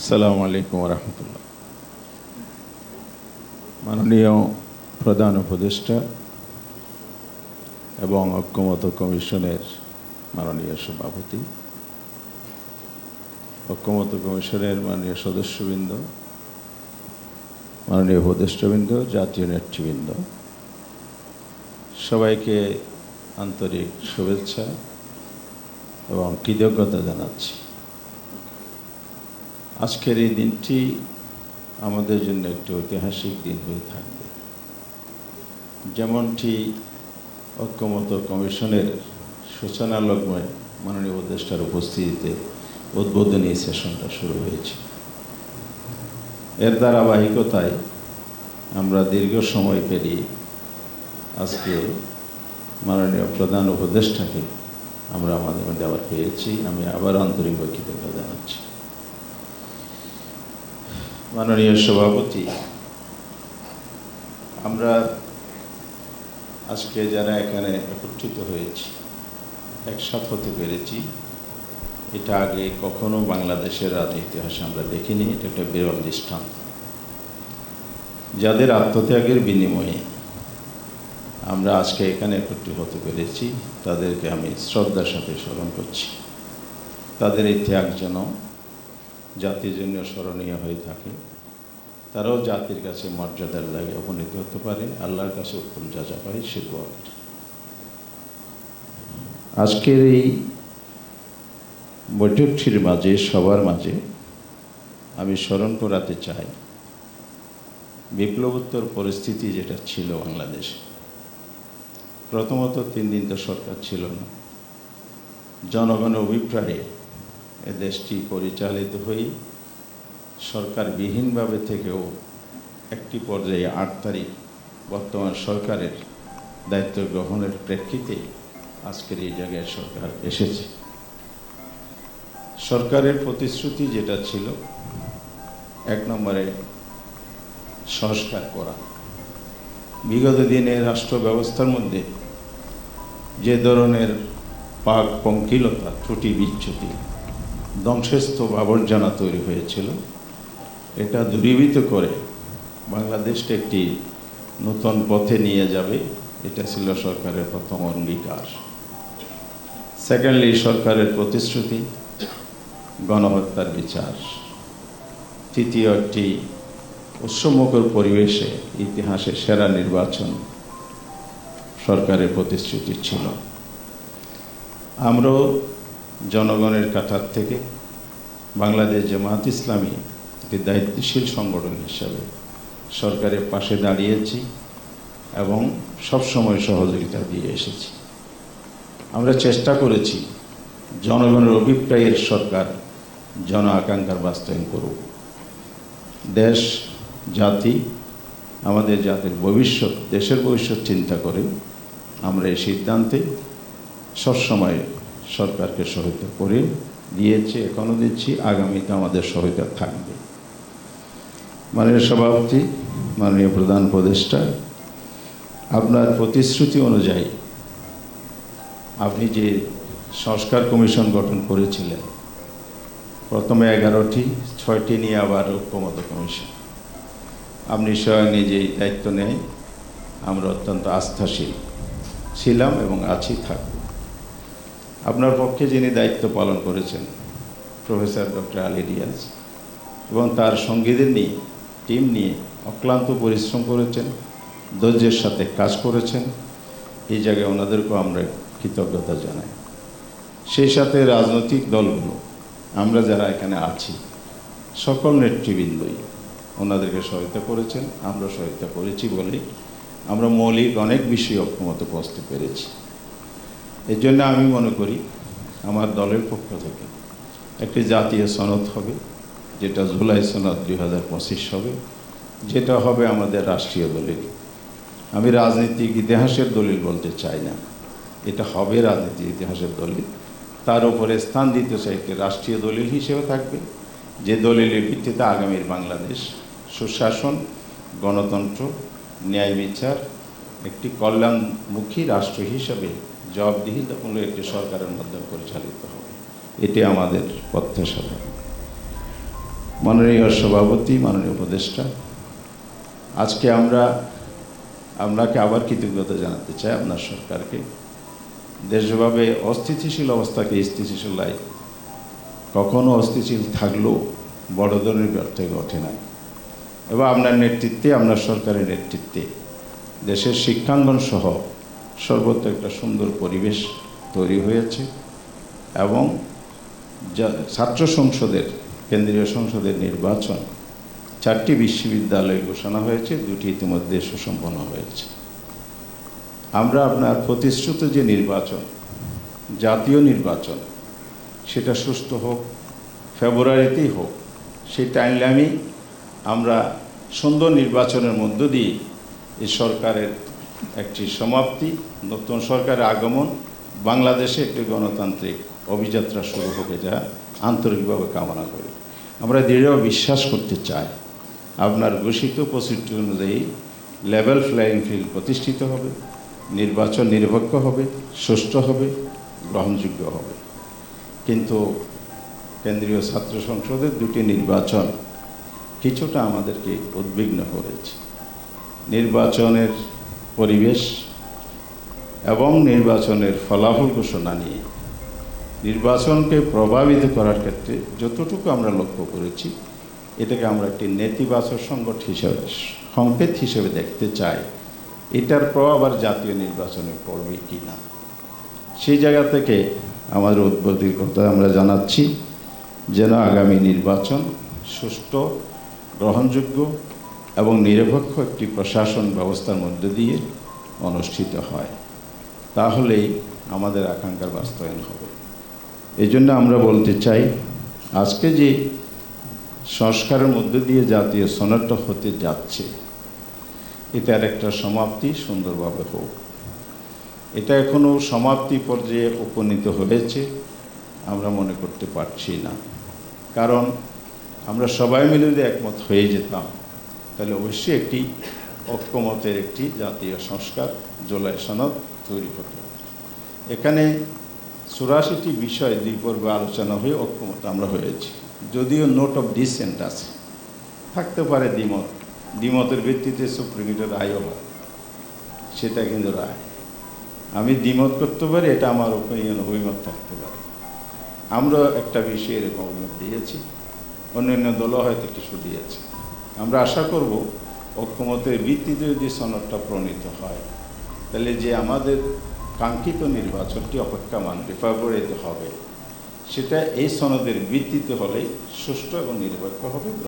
আসসালামু আলাইকুম রহমতুল্লাহ মাননীয় প্রধান উপদেষ্টা এবং ঐক্যমত কমিশনের মাননীয় সভাপতি, ঐক্যমত কমিশনের মাননীয় সদস্যবৃন্দ, মাননীয় উপদেষ্টাবৃন্দ, জাতীয় নেতৃবৃন্দ, সবাইকে আন্তরিক শুভেচ্ছা এবং কৃতজ্ঞতা জানাচ্ছি। আজকের এই দিনটি আমাদের জন্য একটি ঐতিহাসিক দিন হয়ে থাকবে। যেমনটি ঐক্যমত কমিশনের সূচনালগ্নে মাননীয় উপদেষ্টার উপস্থিতিতে উদ্বোধনী সেশনটা শুরু হয়েছে। এর ধারাবাহিকতায় আমরা দীর্ঘ সময় পেরিয়ে আজকে মাননীয় প্রধান উপদেষ্টাকে আমরা আমাদের মধ্যে আবার পেয়েছি। আমি আবার আন্তরিক কৃতজ্ঞতা জানাচ্ছি। মাননীয় সভাপতি, আমরা আজকে যারা এখানে একত্রিত হয়েছি, একসাথ হতে পেরেছি, এটা আগে কখনো বাংলাদেশের ইতিহাসে আমরা দেখিনি, এটা একটা বিরল দৃষ্টান্ত। যাদের আত্মত্যাগের বিনিময়ে আমরা আজকে এখানে একত্রিত হতে পেরেছি, তাদেরকে আমি শ্রদ্ধার সাথে স্মরণ করছি। তাদের এই ত্যাগ যেন জাতির জন্য স্মরণীয় হয়ে থাকে। তারাও জাতির কাছে মর্যাদার জায়গায় উপনীত হতে পারে। আল্লাহর কাছে উত্তম যাজা পায় সে আজকের এই বৈঠকটির মাঝে সবার মাঝে আমি স্মরণ করাতে চাই বিপ্লবোত্তর পরিস্থিতি যেটা ছিল বাংলাদেশে। প্রথমত তিন দিন তো সরকার ছিল না। জনগণের অভিপ্রায়ে এ দেশটি পরিচালিত হয়ে সরকারবিহীনভাবে থেকেও একটি পর্যায়ে আট তারিখ বর্তমান সরকারের দায়িত্ব গ্রহণের প্রেক্ষিতে আজকের এই জায়গায় সরকার এসেছে। সরকারের প্রতিশ্রুতি যেটা ছিল, এক নম্বরে সংস্কার করা। বিগত দিনে রাষ্ট্র ব্যবস্থার মধ্যে যে ধরনের পাক পঙ্কিলতা, ত্রুটি বিচ্যুতি ধ্বংসস্তূপ আবর্জনা তৈরি হয়েছিল। এটা দূরীভূত করে বাংলাদেশকে একটি নতুন পথে নিয়ে যাবে। এটা ছিল সরকারের প্রথম অঙ্গীকার। সেকেন্ডলি সরকারের প্রতিশ্রুতি, গণহত্যার বিচার। তৃতীয়, একটি উৎসমুখর পরিবেশে ইতিহাসে সেরা নির্বাচন সরকারের প্রতিশ্রুতি ছিল। আমরাও জনগণের কাতার থেকে বাংলাদেশ জামাত ইসলামী একটি দায়িত্বশীল সংগঠন হিসাবে সরকারের পাশে দাঁড়িয়েছি এবং সবসময় সহযোগিতা দিয়ে এসেছি। আমরা চেষ্টা করেছি জনগণের অভিপ্রায়ের সরকার জন আকাঙ্ক্ষার বাস্তবায়ন করুক। দেশ, জাতি, আমাদের জাতির ভবিষ্যৎ, দেশের ভবিষ্যৎ চিন্তা করে আমরা এই সিদ্ধান্তে সবসময় সরকারকে সহায়তা করে, দিয়েছে এখনও দিচ্ছি, আগামীতে আমাদের সহায়তা থাকবে। মাননীয় সভাপতি, মাননীয় প্রধান উপদেষ্টা, আপনার প্রতিশ্রুতি অনুযায়ী আপনি যে সংস্কার কমিশন গঠন করেছিলেন, প্রথমে এগারোটি, ছয়টি নিয়ে আবার ঐক্যমত কমিশন। আপনি স্বয়ং নিজেই দায়িত্ব নেয় আমরা অত্যন্ত আস্থাশীল ছিলাম এবং আছি, থাকব। আপনার পক্ষে যিনি দায়িত্ব পালন করেছেন, প্রফেসর ডক্টর আলী রিয়াজ, এবং তার সঙ্গীদের নিয়ে, টিম নিয়ে অক্লান্ত পরিশ্রম করেছেন, ধৈর্যের সাথে কাজ করেছেন, এই জায়গায় ওনাদেরকেও আমরা কৃতজ্ঞতা জানাই। সেই সাথে রাজনৈতিক দলগুলো, আমরা যারা এখানে আছি, সকল নেতৃবৃন্দই ওনাদেরকে সহায়তা করেছেন, আমরা সহায়তা করেছি বলেই আমরা মৌলিক অনেক বিষয়ে অক্ষমত পৌঁছতে পেরেছি। এর জন্য আমি মনে করি আমার দলের পক্ষ থেকে একটি জাতীয় সনদ হবে, যেটা জুলাই সনদ দুই হাজার পঁচিশ হবে, যেটা হবে আমাদের রাষ্ট্রীয় দলিল। আমি রাজনৈতিক ইতিহাসের দলিল বলতে চাই না। এটা হবে রাজনীতি ইতিহাসের দলিল। তার উপরে স্থান দিতে চাই একটি রাষ্ট্রীয় দলিল হিসেবে থাকবে। যে দলিলের ভিত্তিতে আগামীর বাংলাদেশ সুশাসন, গণতন্ত্র, ন্যায় বিচার, একটি কল্যাণমুখী রাষ্ট্র হিসেবে জবাবদিহিতাপূর্ণ একটি সরকারের মাধ্যমে পরিচালিত হবে। এটি আমাদের প্রত্যাশা মাননীয় সভাপতি, মাননীয় উপদেষ্টা, আজকে আমরা আপনাকে আবার কৃতজ্ঞতা জানাতে চাই আপনার সরকারকে। দেশভাবে অস্থিতিশীল অবস্থাকে স্থিতিশীল স্থিতিশীলায় কখনো অস্থিতিশীল থাকলেও বড় ধরনের ব্যর্থ ঘটে নাই। এবং আপনার নেতৃত্বে, আপনার সরকারের নেতৃত্বে দেশের শিক্ষাঙ্গন সহ সর্বত্র একটা সুন্দর পরিবেশ তৈরি হয়েছে এবং ছাত্র সংসদের, কেন্দ্রীয় সংসদের নির্বাচন চারটি বিশ্ববিদ্যালয় ঘোষণা হয়েছে, দুটি ইতিমধ্যে সুসম্পন্ন হয়েছে। আমরা আপনার প্রতিশ্রুত যে নির্বাচন, জাতীয় নির্বাচন, সেটা সুস্থ হোক, ফেব্রুয়ারিতেই হোক, সেই টাইমলাইনে আমরা সুন্দর নির্বাচনের মধ্য দিয়ে এই সরকারের একটি সমাপ্তি, নতুন সরকারের আগমন, বাংলাদেশে একটি গণতান্ত্রিক অভিযাত্রা শুরু হবে যা আন্তরিকভাবে কামনা করি। আমরা দৃঢ় বিশ্বাস করতে চাই, আপনার ঘোষিত প্রসিদ্ধি অনুযায়ী লেভেল ফ্লাইং ফিল্ড প্রতিষ্ঠিত হবে, নির্বাচন নিরপেক্ষ হবে, সুষ্ঠু হবে, গ্রহণযোগ্য হবে। কিন্তু কেন্দ্রীয় ছাত্র সংসদের দুটি নির্বাচন কিছুটা আমাদেরকে উদ্বিগ্ন করেছে। নির্বাচনের পরিবেশ এবং নির্বাচনের ফলাফল ঘোষণা নিয়ে। নির্বাচনকে প্রভাবিত করার ক্ষেত্রে যতটুকু আমরা লক্ষ্য করেছি, এটাকে আমরা একটি নেতিবাচক সংকট হিসেবে, সংকেত হিসেবে দেখতে চাই। এটার প্রভাব আর জাতীয় নির্বাচনে পড়বে কি না? সেই জায়গা থেকে আমাদের উদ্বোধীর কথা আমরা জানাচ্ছি, যেন আগামী নির্বাচন সুষ্ঠু, গ্রহণযোগ্য এবং নিরপেক্ষ একটি প্রশাসন ব্যবস্থার মধ্য দিয়ে অনুষ্ঠিত হয়। তাহলেই আমাদের আকাঙ্ক্ষার বাস্তবায়ন হবে। এই জন্য আমরা বলতে চাই, আজকে যে সংস্কারের মধ্য দিয়ে জাতীয় সনদটা হতে যাচ্ছে, এটার একটা সমাপ্তি সুন্দরভাবে হোক। এটা এখনও সমাপ্তি পর্যায়ে উপনীত হয়েছে, আমরা মনে করতে পারছি না। কারণ আমরা সবাই মিলে যদি একমত হয়ে যেতাম তাহলে অবশ্যই একটি ঐক্যমতের একটি জাতীয় সংস্কার জুলাই সনদ তৈরি হতো এখানে চুরাশিটি বিষয় দুই পর্বে আলোচনা হয়ে ঐক্যমত আমরা হয়েছি। যদিও নোট অফ ডিসেন্ট আছে। থাকতে পারে দ্বিমত। দ্বিমতের ভিত্তিতে সুপ্রিম কোর্টের রায়ও হয় সেটা কিন্তু রায়। আমি দ্বিমত করতে পারি, এটা আমার ওপিনিয়ন অভিমত থাকতে পারে। আমরা একটা বিষয়ে এরকম অভিমত দিয়েছি। অন্যান্য দলও হয়তো কিছু দিয়েছে। আমরা আশা করব ঐক্যমতের ভিত্তিতে যদি সনদটা প্রণীত হয়, তাহলে যে আমাদের কাঙ্ক্ষিত নির্বাচনটি অপেক্ষামান ফেব্রুয়ারিতে হবে, সেটা এই সনদের ভিত্তিতে হলেই সুষ্ঠু এবং নিরপেক্ষ হবে।